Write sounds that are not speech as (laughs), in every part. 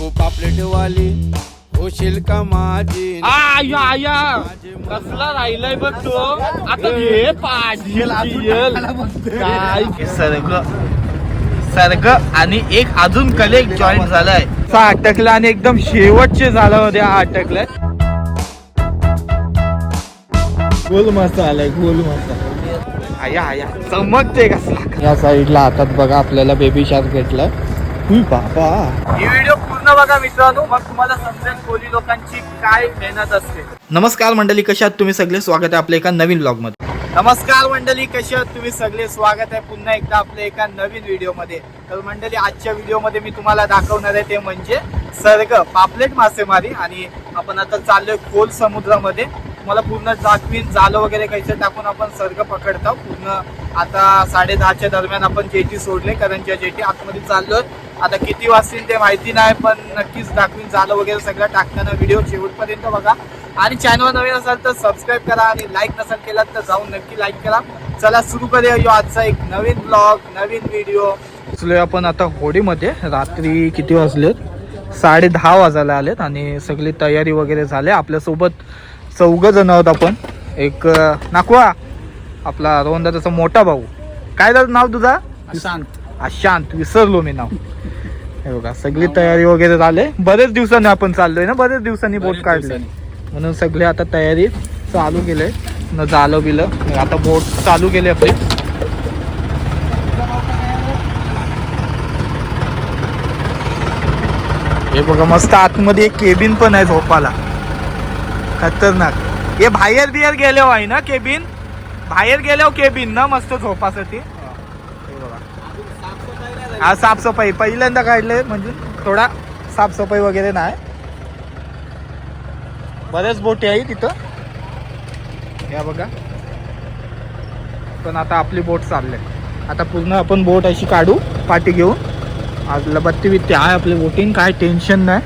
नको पापलेटवाली. होशील का माझी? आया आया. कसला राहिलाय बघ तो. आता हे काय? सर्ग सर्ग आणि एक अजून कलेक्ट जॉईन झालाय. सा अटकला आणि एकदम शेवटचे झालं होते हा अटकलाय. गोल मस्त आलाय गोल मस्त. आया आया. चमकते कसला. या साईडला हातात बघा आपल्याला बेबी शार्क भेटलाय. हुई बाबा. ही व्हिडिओ पूर्ण बघा मित्रांनो. मग तुम्हाला समजेल कोली लोकांची काय मेहनत असते. नमस्कार मंडळी कशा आहात तुम्ही? सगळे स्वागत आहे आपल्या एका नवीन ब्लॉगमध्ये नमस्कार मंडळी कशी आहात तुम्ही? सगळे स्वागत आहे पुन्हा एकदा आपल्या एका नवीन व्हिडिओमध्ये तर मंडळी आजच्या व्हिडिओमध्ये मी तुम्हाला दाखवणार आहे ते म्हणजे सर्ग पापलेट मासेमारी. आणि आपण आता चाललोय खोल समुद्रामध्ये. तुम्हाला पूर्ण दाखवीन जालं वगैरे काहीचं टाकून आपण सर्ग पकडतो पूर्ण आता साडे दहाच्या दरम्यान आपण जेटी सोडले करंजा जेटी. आतमध्ये चाललोय. आता किती वाजतील ते माहिती नाही पण नक्कीच दाखवीन. झालं वगैरे सगळं टाकताना व्हिडिओ शेवटपर्यंत बघा. आणि चॅनल नवीन असाल तर सबस्क्राईब करा आणि लाईक नसेल केला तर जाऊन नक्की लाईक करा. चला सुरू करूया यो आजचा एक नवीन ब्लॉग नवीन व्हिडिओ आपण आता होडीमध्ये. रात्री किती वाजलेत? साडे दहा वाजायला आलेत आणि सगळी तयारी वगैरे झाली. आपल्यासोबत चौघ जण आहोत आपण. एक नाकवा. आपला रोहनदाचा मोठा भाऊ. काय झालं नाव तुझा? शांत अशांत विसरलो मी नाव. हे बघा सगळी तयारी वगैरे झाले. बरेच दिवसांनी आपण चाललोय ना बरेच दिवसांनी बोट काढले. म्हणून सगळे आता तयारी चालू केले. न झालं बिलं आता बोट चालू केली आपली. हे बघा मस्त आतमध्ये एक केबिन पण आहे झोपाला खतरनाक. हे बाहेर बिहेर गेले आहे ना केबिन? बाहेर गेल्यावर केबिन ना मस्त झोपासाठी. हे हा साफसफाई. पहिल्यांदा काढले म्हणजे थोडा साफसफाई वगैरे नाही. बऱ्याच बोटी आहे तिथं या बघा. पण आता आपली बोट चालले आता पूर्ण आपण बोट अशी काढू पाठी घेऊन. आज बत्ती बित्ती आहे आपली बोटिंग काय टेन्शन नाही.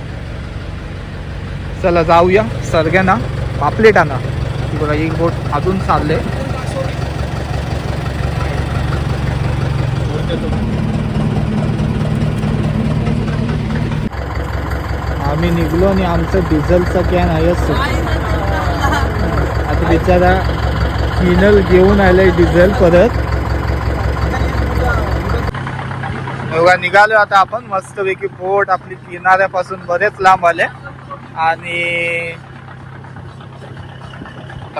चला जाऊया सरग्यांना पापलेट बघा एक बोट अजून चालले आम्ही निघलो आणि आमचं डिझेलचा कॅन आहेच आता बिचारा किनल घेऊन आलंय डिझेल परत. बघा निघालो आता आपण. मस्तपैकी बोट आपली किनाऱ्यापासून बरेच लांब आले. आणि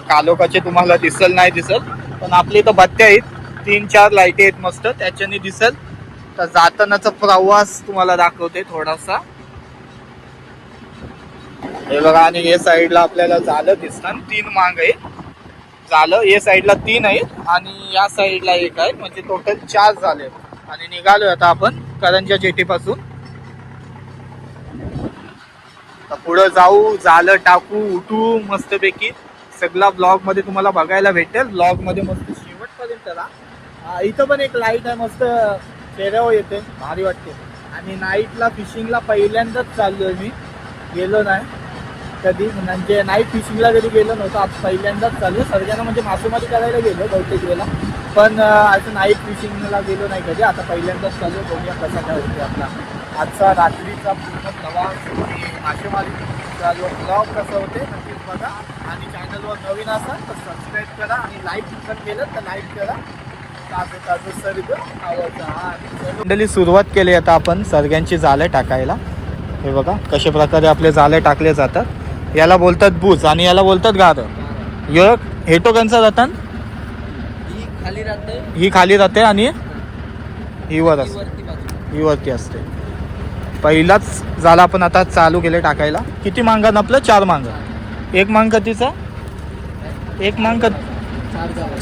कालोकाचे तुम्हाला दिसल नाही दिसल पण आपली इथं बत्त्या आहेत. तीन चार लाईटी आहेत मस्त. त्याच्याने दिसल. तर जातानाचा प्रवास तुम्हाला दाखवते थोडासा. हे बघा आणि हे साईडला आपल्याला झालं दिसणार. तीन मांग आहे झालं हे साईडला तीन आहेत आणि या साईडला एक आहे. म्हणजे टोटल चार झाले. आणि निघालोय आता आपण करंजा जेटीपासून. पुढं जाऊ झालं टाकू उठू मस्तपैकी. सगळा ब्लॉगमध्ये तुम्हाला बघायला भेटेल. ब्लॉगमध्ये मस्त शेवटपर्यंत राहा इथं पण एक लाइट आहे. मस्त चेहऱ्यावर येते. भारी वाटते. आणि नाईटला फिशिंगला पहिल्यांदाच चाललोय मी. गेलो नाही. कधी. म्हणजे नाईट फिशिंगला कधी गेलो नव्हतं. आज पहिल्यांदाच चालू सर्वांना म्हणजे मासेमारी करायला गेलो बहुतेक वेळेला. पण असं नाईट फिशिंगला गेलो नाही कधी. आता पहिल्यांदाच चालू बघूया कसा काय होते आपला. आजचा रात्रीचा पूर्ण प्रवास मासेमारी मासेमारीचा जो ब्लॉग कसं होते नक्कीच बघा. आणि चॅनलवर नवीन असाल तर सबस्क्राईब करा आणि लाईक पण केलं तर लाईक करा. मंडळी सुरुवात केली आता आपण. सर्ग्यांची जाळे टाकायला. हे बघा कशा प्रकारे आपले जाळे टाकले जातात. याला बोलतात बूज आणि याला बोलतात गार य हेटो कंचा जातात खाली राहते. ही खाली राहते आणि ही वर असते. ही वरती असते. पहिलाच झाला आपण आता चालू केले टाकायला. किती मांगान आपलं? चार मांग. एक मांग कधीचा एक मांग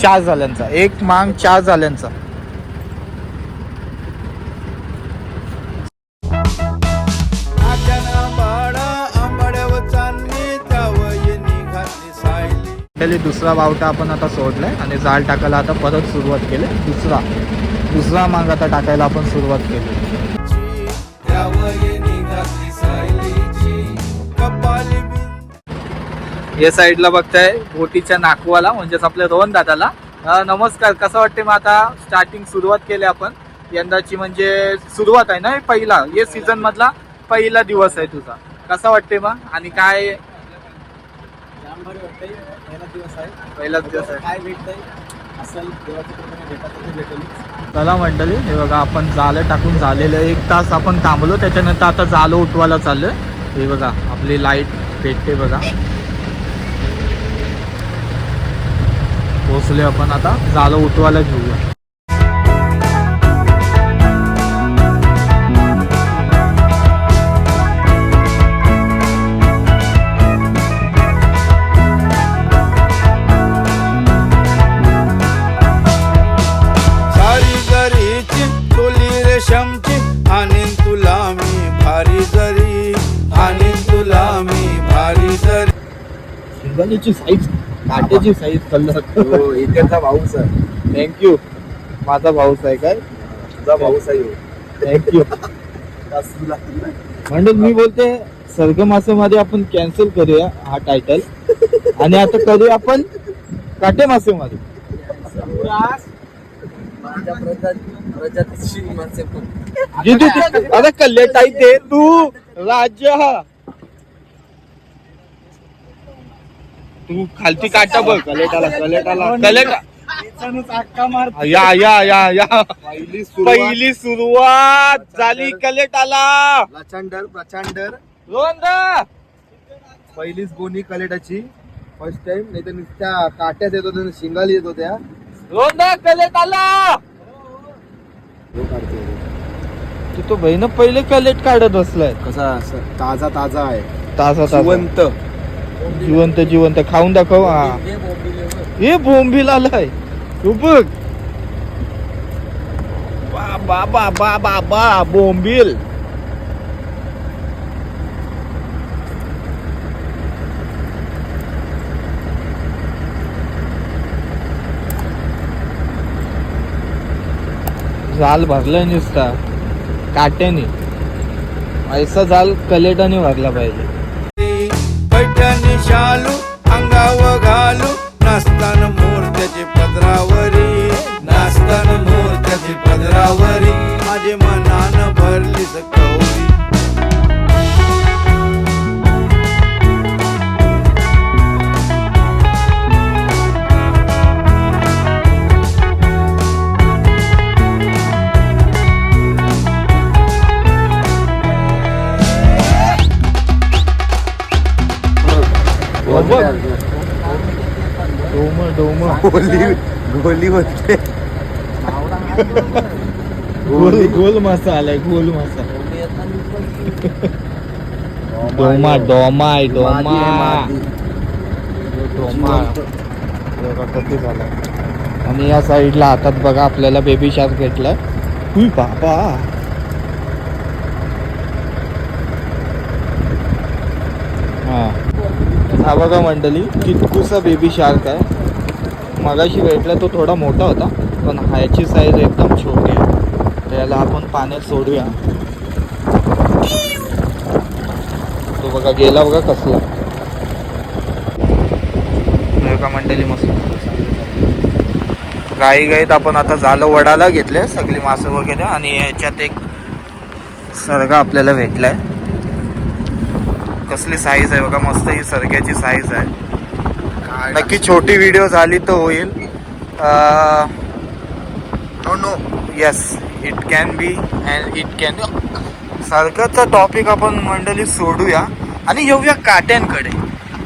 चार झाल्यांचा. एक मांग चार झाल्यांचा. सायली दुसरा बावटा आपण आता सोडलाय आणि जाळ टाकायला आता परत सुरुवात केली. दुसरा दुसरा मांग आता टाकायला आपण सुरुवात केली. या साईडला बघताय बोटीच्या नाकवाला म्हणजेच आपल्या रोहन दादाला नमस्कार कसं वाटते मग आता स्टार्टिंग सुरुवात केली आपण? यंदाची म्हणजे सुरुवात आहे ना पहिला? हे सीझन मधला पहिला दिवस आहे तुझा. कसा वाटते मग? आणि काय? पहिलाच दिवस आहे. काय भेटतंय? असेल देवाच्या कृपेने भेटत ते भेटेल चला मंडळी हे बघा आपण जालं टाकून झालेलं. एक तास आपण थांबलो त्याच्यानंतर आता जालं उठवायला चाललोय. हे बघा आपली लाइट भेटते बघा. पोचले आपण आता. जालं उठवायला घेऊया. शिंगालीची साईज काट्याची साईज कलर हो इकडचा भाऊच आहे. थँक्यू माझा भाऊच आहे काय? तुझा आहे. ह्यो. थँक्यू. म्हणजे मी बोलते सर्ग मासेमध्ये आपण कॅन्सल करूया हा टायटल आणि आता करूया आपण काटे मासेमध्ये अरे कल्ले टाई दे तू. राजा. तू खालती काटा बघ. कलेटाला कलेटाला. कलेटा. या या या या. पहिली सुरुवात. झाली कलेटाला. प्रचंडर प्रचंडर. रोंदा पहिलीच गोणी कलेटाची. फर्स्ट टाइम नाही तर नुसत्या काट्यात येत होत्या शिंगाली येत होत्या. रोंदा कलेटाला. तू तो बहिण पहिले कलेट काढत बसलाय. कसा असं ताजा ताजा आहे. तासा जिवंत. जिवंत जिवंत. खाऊन दाखव. हा. हे बोंबील आलाय. तू बघ. बा बा बा बा बा बोंबील. जाल भरलाय नुसता. काट्याने. ऐसा जाल कलेटाने भरला पाहिजे. అంగావగాలు నస్తనము डोम डोम. गोली गोली होते. गोल गोल. मासा आलाय गोल मासा. डोमा डोमा. डोमा. डोमा झाला. आणि या साईडला हातात बघा आपल्याला बेबी शार्क भेटलाय हुई बाबा हा हा बघा मंडळी कितकूसा बेबी शार्क आहे. मगाशी भेटला तो थोडा मोठा होता पण ह्याची साईज एकदम छोटी आहे. त्याला आपण पाण्यात सोडूया. तो बघा गेला बघा कसला. का मंडळी मस्त. गाई गाईत आपण आता जालं वडाला घेतले सगळी मासं वगैरे आणि याच्यात एक सरगा आपल्याला भेटलाय. कसली साईज आहे बघा मस्त ही सरग्याची साईज आहे. नक्की छोटी व्हिडिओ झाली तर होईल. No no yes it can be and it can सारखाचा topic आपण मंडळी सोडूया आणि येऊया काट्यांकडे.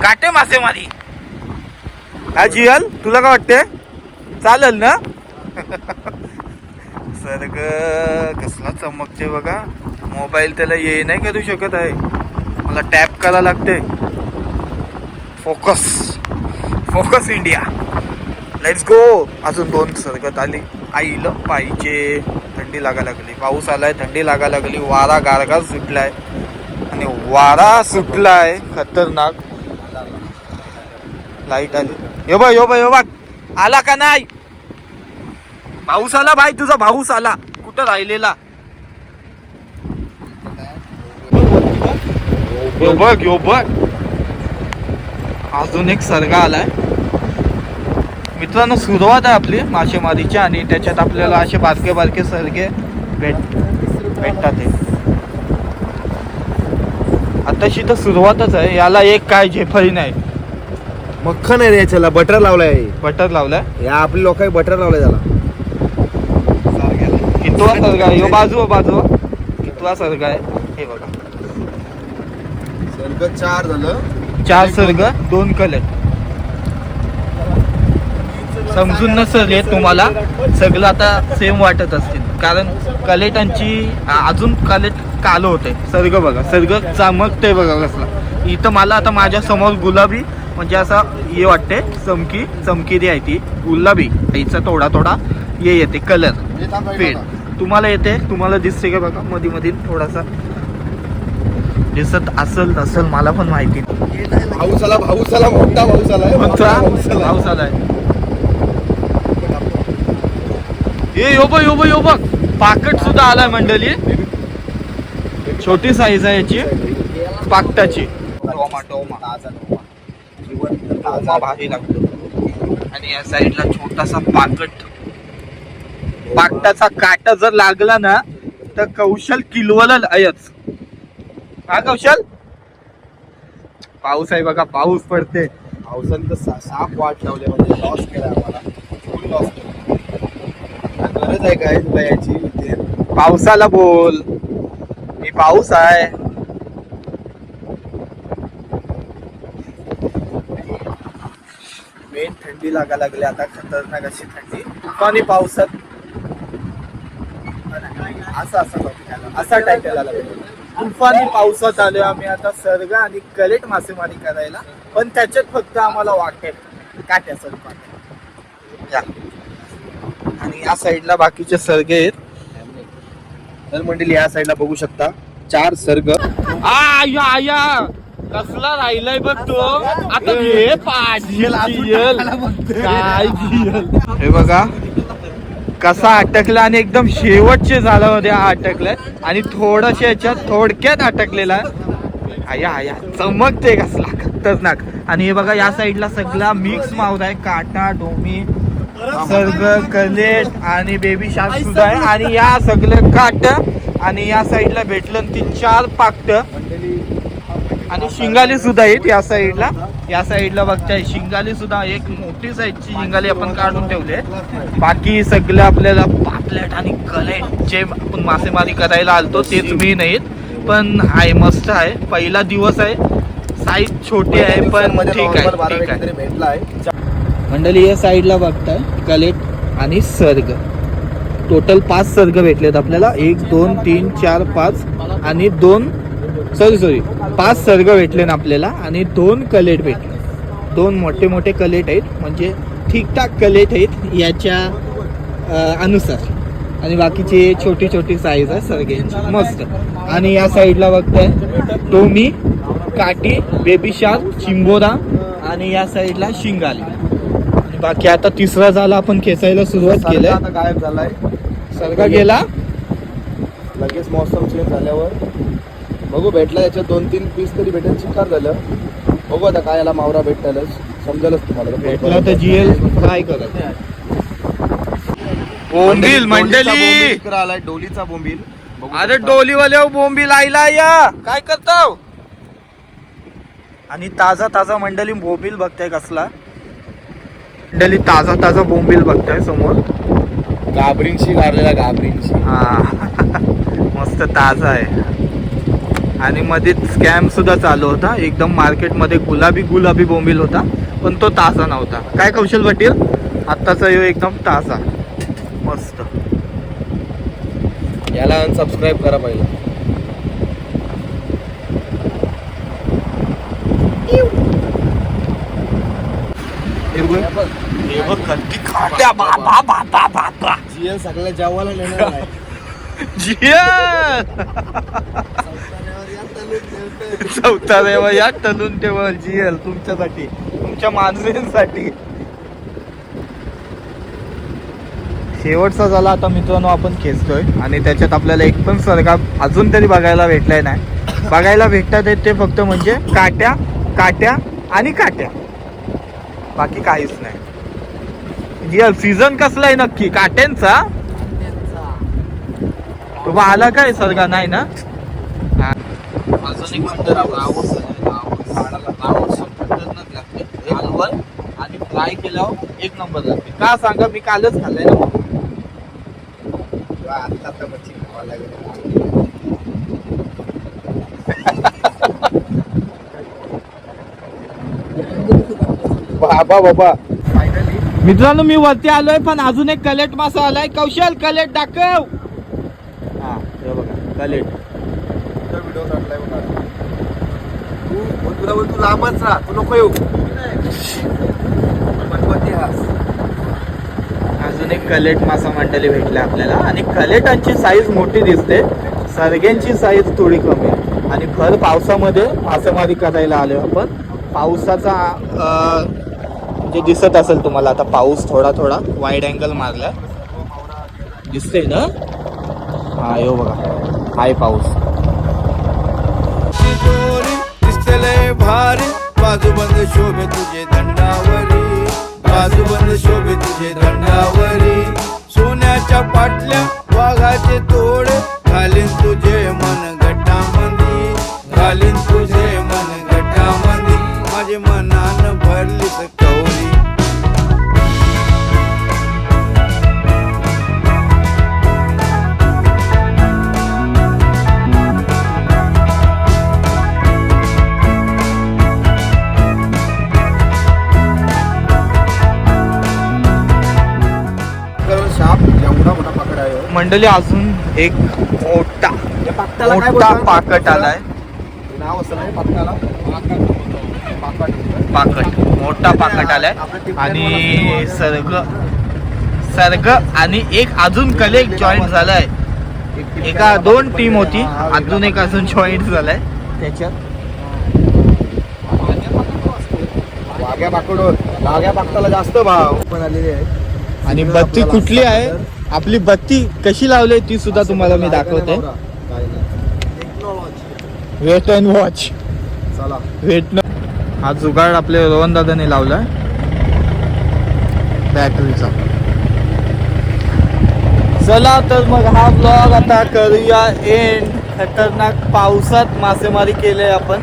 काटे मासेमारी हा जियाल तुला काय वाटते चालेल ना? (laughs) सर्ग कसला चमकते बघा. मोबाईल त्याला ये नाही करू शकत आहे? मला टॅप करायला लागते. Focus. Focus India. Let's go अजून दोन सरगत आली. आईलं पाहिजे. थंडी लागा लागली. पाऊस आलाय थंडी लागा लागली. वारा गारगार सुटलाय. आणि वारा सुटलाय. खतरनाक. लाइट आली. यो बा यो बा यो बा आला का नाही? पाऊस आला भाई तुझा भाऊस आला. कुठं राहिलेला? यो बघ यो बघ. अजून एक सरगा आलाय. मित्रांनो सुरुवात आहे आपली मासेमारीची आणि त्याच्यात आपल्याला असे बारके बारके सरगे भेट भेटतात आताशी तर सुरुवातच आहे. याला एक काय झेफळी नाही. मक्खन आहे रे याच्याला. बटर लावलाय. बटर लावलाय? या आपली लोक बटर लावलंय त्याला. कितवा सर्ग आहे? ह्यो बाजू बाजू कितवा सर्ग आहे? हे बघा. सर्ग चार झालं. चार सर्ग दोन कलर. समजून नसेल हे तुम्हाला सगळं आता सेम वाटत असतील. कारण कलेटांची अजून कलेट कालो होते. सर्ग बघा सर्ग चमकते बघा कसला. इथं मला आता माझ्यासमोर गुलाबी म्हणजे असा हे वाटते चमकी चमकिरी आहे ती. गुलाबी हिचा थोडा थोडा हे येते कलर. पेड. तुम्हाला येते तुम्हाला दिसते का बघा मध्ये मध्ये थोडासा. दिसत असल नसल मला पण माहिती नाही. भाऊ चला भाऊ चला मोठा भाऊ चला? भाऊ चला. ए यो बघ यो बघ यो बघ पाकट सुद्धा आलाय मंडळी छोटी साईज आहे याची पाकटाची टोमा. भारी लागतो आणि या साईडला छोटासा पाकट पाकटाचा काटा जर लागला ना तर कौशल किलवल अयच हा कौशल? पाऊस आहे बघा पाऊस पडते. पावसाने तर सा- साप वाट लावले म्हणजे लॉस केला आम्हाला. फुल लॉस केला गरज आहे काय तुला याची? पावसाला बोल. मी पाऊस आहे. मेन थंडी लागा लागली आता खतरनाक अशी थंडी. तुफानी पावसात. असं असं. असा टायटल आला पाहिजे. तुफानी पावसात आलोय आम्ही आता सर्ग आणि कलेट मासेमारी करायला. पण त्याच्यात फक्त आम्हाला वाटेल काट्या सर्ग या. आणि या साईडला बाकीचे सर्गे आहेत. तर मंडळी या साईडला बघू शकता. चार सर्ग. आ, या, या. कसला राहिलाय बघ तो. आता हे पाहिजे काय. हे बघा. कसा अटकला आणि एकदम शेवटचे झाला मध्ये हा अटकलाय आणि थोडस याच्यात थोडक्यात अटकलेला आहे. आया आया चमकते कसला खतरनाक. आणि हे बघा या साईडला सगळा मिक्स मावत आहे. काटा डोमी सर्ग कलेट आणि बेबी शार्क सुद्धा आहे. आणि या सगळं काट. आणि या साईडला भेटलं तीन चार पाकट. आणि शिंगाली सुद्धा आहेत या साईडला. या साईडला बघताय शिंगाली सुद्धा एक मोठी साईजची शिंगाली आपण काढून ठेवले बाकी सगळं आपल्याला पापलेट आणि कलेट जे आपण मासेमारी करायला आलतो तेच मी नाहीत. पण आहे मस्त आहे. पहिला दिवस आहे. साईज छोटी आहे पण ठीक आहे ठीक आहे. भेटला आहे. मंडळी या साईडला बघताय कलेट आणि सर्ग. टोटल पाच सर्ग भेटलेत आपल्याला. एक दोन तीन चार पाच आणि दोन सॉरी सॉरी पाच सर्ग भेटले ना आपल्याला आणि दोन कलेट भेटले. दोन मोठे मोठे कलेट आहेत. म्हणजे ठीकठाक कलेट आहेत याच्या अनुसार. आणि बाकीची छोटी छोटी साईज आहे सर्गेंची मस्त. आणि या साईडला बघताय टोमी काटी बेबी शार्क चिंबोरा आणि या साईडला शिंगाली. आणि बाकी आता तिसरा झाला आपण खेचायला सुरुवात आता गायब झालाय. सर्ग गेला. लगेच मौसम चेंज झाल्यावर बघू भेटला याच्यात दोन तीन पीस तरी भेटेल. चिकार झालं. बघू आता काय याला मावरा भेटतालच. समजेलच तुम्हाला. भेटला तर जीएल फ्राय करत बोंबील मंडळी आलाय डोलीचा बोंबील. बघू अरे. डोलीवाल्या बोंबील आईला या! काय करताव? आणि ताजा ताजा मंडळी बोंबील बघताय कसला. मंडळी ताजा ताजा बोंबील बघताय समोर. गाबरींशी गारलेला गाबरींशी. हा. (laughs) मस्त ताजा आहे. आणि मध्येच स्कॅम सुद्धा चालू होता. एकदम मार्केटमध्ये गुलाबी गुलाबी बोंबील होता. पण तो ताजा नव्हता. काय कौशल पाटील? आत्ताचा यो एकदम ताजा. मस्त. याला अनसबस्क्राईब करा जीएल सगळ्या जेवायला नेणार (laughs) जिया चौथा देवा या तलून ठेवा जिएल तुमच्यासाठी तुमच्या माणसांसाठी शेवटचा झाला आता मित्रांनो आपण खेचतोय. आणि त्याच्यात आपल्याला एक पण सरगा अजून तरी बघायला भेटलाय नाही. बघायला भेटतात ते फक्त म्हणजे काट्या काट्या आणि काट्या. बाकी काहीच नाही. जियल सीझन कसला आहे नक्की? काट्यांचा? तुम्हा आला काय सरगा नाही ना? हा. अजून एक म्हणतो रावस झाडाला लागते कालवण आणि फ्राय केल्यावर एक नंबर लागते का सांगा मी कालच खाल्लंय ना. आता तर मच्छी खावा लागेल. बाबा बाबा. मित्रांनो मी वरती आलोय पण अजून एक कलेट मासा आलाय. कौशल कलेट दाखव. हा हे बघा कलेट. व्हिडिओ काढलाय बघा तू तुला बोल तू लांबच राहा तू नको येऊ. मनपती हास अजून एक कलेट मासा मंडळी भेटल्या आपल्याला. आणि कलेटांची साईज मोठी दिसते. सरग्यांची साईज थोडी कमी आहे. आणि भर पावसामध्ये मासेमारी करायला आलो आपण. पावसाचा जे म्हणजे दिसत असेल तुम्हाला आता पाऊस थोडा थोडा. वाईड अँगल मारला दिसते ना? हा येऊ बघा. हाय पाऊस. दिसतलय बाजूबंद शोभे तुझे दंडावरी. बाजूबंद शोभे तुझे दंडावरी. सोन्याच्या पाटल्या वाघाचे तोड मंडळी अजून एक मोठा या पाकटाला काय मोठा? पाकट आलाय. नाव असं नाही पाकटाला पाकट पाकट मोठा पाकट आलाय. आणि सर्ग सर्ग आणि एक अजून कलेक्ट जॉईंट झालाय. एका दोन टीम होती. अजून एक अजून जॉईंट झालाय. त्याच्यात? वाघ्या वाघ्या पाकटाला जास्त भाव. पण आलेली आहे आणि बत्ती कुठली आहे? आपली बत्ती कशी लावली ती सुद्धा तुम्हाला मी दाखवते. वेट अँड वॉच चला. वेट हा जुगाड आपल्या रोहन दादाने लावलाय बॅटरीचा चला तर मग हा ब्लॉग आता करूया एंड खतरनाक पावसात मासेमारी केले आपण.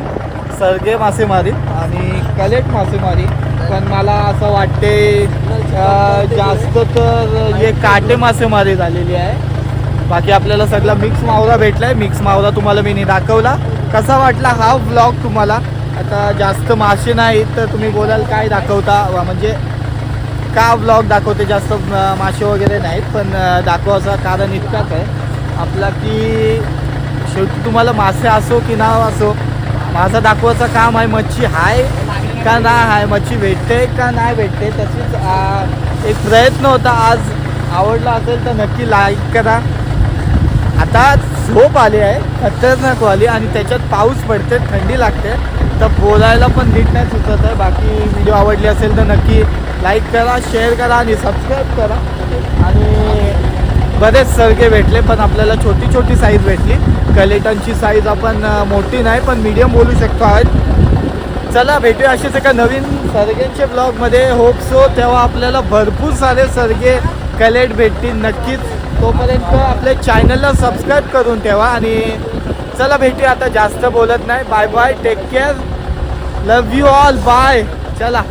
सरगे मासेमारी आणि कलेट मासेमारी. पण मला असं वाटते जास्त तर हे काटे मासेमारी झालेली आहे. बाकी आपल्याला सगळा मिक्स मावरा भेटलाय. मिक्स मावरा तुम्हाला मी दाखवला. कसा वाटला हा ब्लॉग तुम्हाला? आता जास्त मासे नाहीत तर तुम्ही बोलाल काय दाखवता? म्हणजे का ब्लॉग दाखवते जास्त मासे वगैरे नाहीत पण दाखवायचा दाखवायचं कारण इतकाच आहे. आपला की शेवटी तुम्हाला मासे असो की नाव असो माझं दाखवायचं काम आहे मच्छी हाय. का नाही हाय मच्छी भेटते का नाही भेटते तशीच एक प्रयत्न होता. आज आवडला असेल तर नक्की लाईक करा. आता झोप आली आहे खतरनाक वाली आणि त्याच्यात पाऊस पडते थंडी लागते. तर बोलायला पण नीट नाही सुचत आहे. बाकी व्हिडिओ आवडली असेल तर नक्की लाईक करा शेअर करा आणि सबस्क्राईब करा. आणि बरेच सरके भेटले पण आपल्याला छोटी छोटी साईज भेटली. कलेटनची साईज आपण मोठी नाही पण मीडियम बोलू शकतो आहेत चला भेटूया असेच एका नवीन सरगेंच्या ब्लॉगमध्ये होप सो तेव्हा आपल्याला भरपूर सारे सरगे कलेक्ट भेटतील नक्कीच. तोपर्यंत आपल्या चॅनलला सबस्क्राईब करून ठेवा आणि चला भेटूया. आता जास्त बोलत नाही. Bye bye take care love you all bye चला.